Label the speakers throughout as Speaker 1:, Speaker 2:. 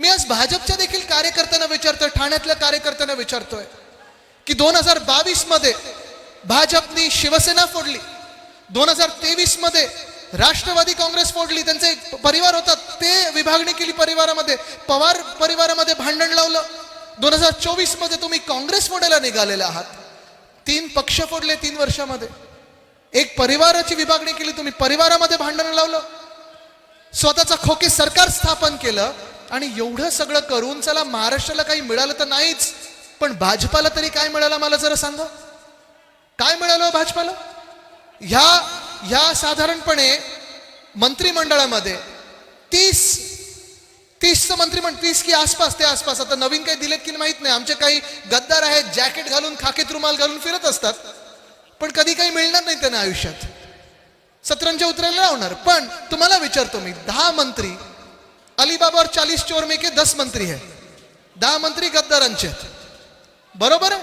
Speaker 1: मी आज भाजपच्या देखील कार्यकर्त्यांना विचारतोय ठाण्यातल्या कार्यकर्त्यांना विचारतोय की दोन हजार बावीसमध्ये भाजपनी शिवसेना फोडली दोन हजार तेवीसमध्ये राष्ट्रवादी काँग्रेस फोडली त्यांचे एक परिवार होता ते विभागणी केली परिवारामध्ये पवार परिवारामध्ये भांडण लावलं. दोन हजार चोवीसमध्ये तुम्ही काँग्रेस फोडायला निघालेले आहात. तीन पक्ष फोडले तीन वर्षामध्ये. एक परिवाराची विभागणी केली तुम्ही परिवारामध्ये भांडण लावलं. स्वतःचा खोके सरकार स्थापन केलं. आणि एवढं सगळं करून चला महाराष्ट्राला काही मिळालं तर नाहीच. पण भाजपाला तरी काय मिळालं मला जरा सांगा? काय मिळालं हो भाजपाला? ह्या ह्या साधारणपणे मंत्रिमंडळामध्ये तीस तीसचं मंत्रिमंडळ तीस की आसपास ते आसपास. आता नवीन काही दिलेत की माहीत नाही. आमचे काही गद्दार आहेत जॅकेट घालून खाकीत रुमाल घालून फिरत असतात. पण कधी काही मिळणार नाही त्यांना आयुष्यात. सतरंज उतरायला लावणार. पण तुम्हाला विचारतो मी दहा मंत्री अलीबाबा और चालीस चोर में के दस मंत्री है। दहा मंत्री गद्दारांचे आहेत बरोबर आहे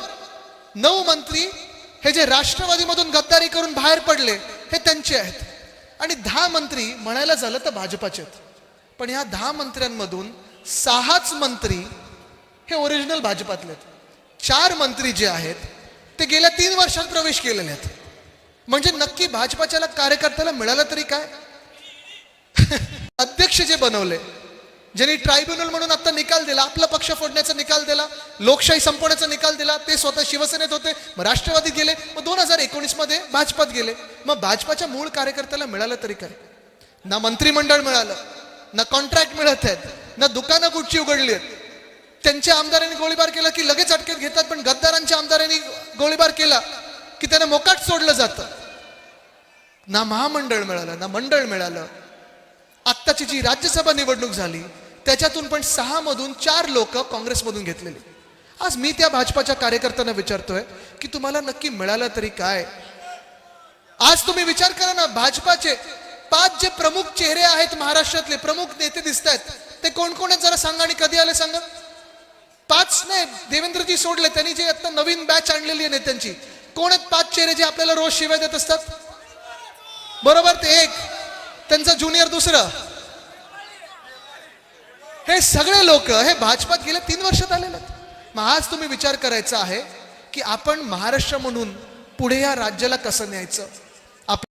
Speaker 1: नऊ मंत्री हे जे राष्ट्रवादीमधून गद्दारी करून बाहेर पडले हे त्यांचे आहेत. आणि दहा मंत्री म्हणायला झालं तर भाजपाचे आहेत. पण ह्या दहा मंत्र्यांमधून सहाच मंत्री हे ओरिजिनल भाजपातले आहेत. चार मंत्री जे आहेत ते गेल्या तीन वर्षात प्रवेश केलेले आहेत. म्हणजे नक्की भाजपाच्या कार्यकर्त्याला मिळालं तरी काय? अध्यक्ष जे बनवले ज्यांनी ट्रायब्युनल म्हणून आता निकाल दिला आपला पक्ष फोडण्याचा निकाल दिला लोकशाही संपवण्याचा निकाल दिला ते स्वतः शिवसेनेत होते मग राष्ट्रवादीत गेले मग दोन हजार एकोणीसमध्ये भाजपात गेले मग भाजपाच्या मूळ कार्यकर्त्याला मिळालं तरी काय? ना मंत्रिमंडळ मिळालं ना कॉन्ट्रॅक्ट मिळत आहेत ना दुकानं कुठची उघडली आहेत. त्यांच्या आमदारांनी गोळीबार केला की लगेच अटकेत घेतात पण गद्दारांच्या आमदारांनी गोळीबार केला की त्यांना मोकाट सोडलं जातं. ना महामंडळ मिळालं ना मंडळ मिळालं आत्ताची जी राज्यसभा निवडणूक झाली त्याच्यातून पण सहा मधून चार लोक काँग्रेसमधून घेतलेले. आज मी त्या भाजपाच्या कार्यकर्त्यांना विचारतोय की तुम्हाला नक्की मिळालं तरी काय? आज तुम्ही विचार करा ना भाजपाचे पाच जे प्रमुख चेहरे आहेत महाराष्ट्रातले प्रमुख नेते दिसत आहेत ते कोण कोण आहेत जरा सांगा आणि कधी आले सांगा? पाच नाही देवेंद्रजी सोडले त्यांनी जे आता नवीन बॅच आणलेली आहे नेत्यांची. कोण आहेत पाच चेहरे जे आपल्याला रोज शिवाय देत असतात? बरोबर ते एक. त्यांचा ज्युनियर दुसरं. हे सगळे लोक हे भाजपात गेल्या तीन वर्षात आलेले आहेत. मग आज तुम्ही विचार करायचा आहे की आपण महाराष्ट्र म्हणून पुढे या राज्याला कसं न्यायचं?